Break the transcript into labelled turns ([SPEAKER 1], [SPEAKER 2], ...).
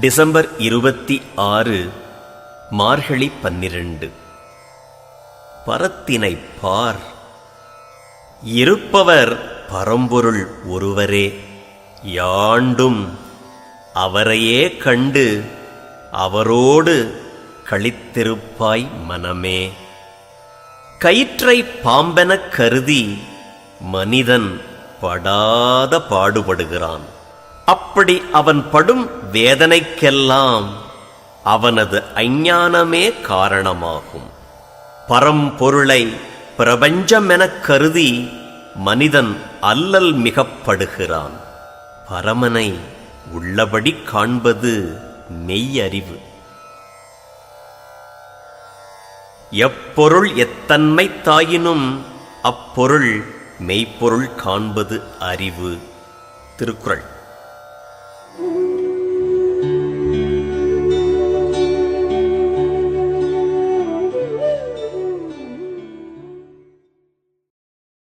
[SPEAKER 1] December இருபத்தி ஆறு மார்கழி பன்னிரண்டு. பரத்தினை பார். இருப்பவர் பரம்பொருள் ஒருவரே யாண்டும் அவரையே கண்டு அவரோடு கழித்திருப்பாய் மனமே. கயிற்றை பாம்பெனக் கருதி மனிதன் படாத பாடுபடுகிறான். அப்படி அவன் படும் வேதனைக்கெல்லாம் அவனது அஞ்ஞானமே காரணமாகும். பரம்பொருளை பிரபஞ்சமெனக் கருதி மனிதன் அல்லல் மிகப்படுகிறான். பரமனை உள்ளபடி காண்பது மெய்யறிவு. எப்பொருள் எத்தன்மை தாயினும் அப்பொருள் மெய்ப்பொருள் காண்பது அறிவு. திருக்குறள். Mm-hmm.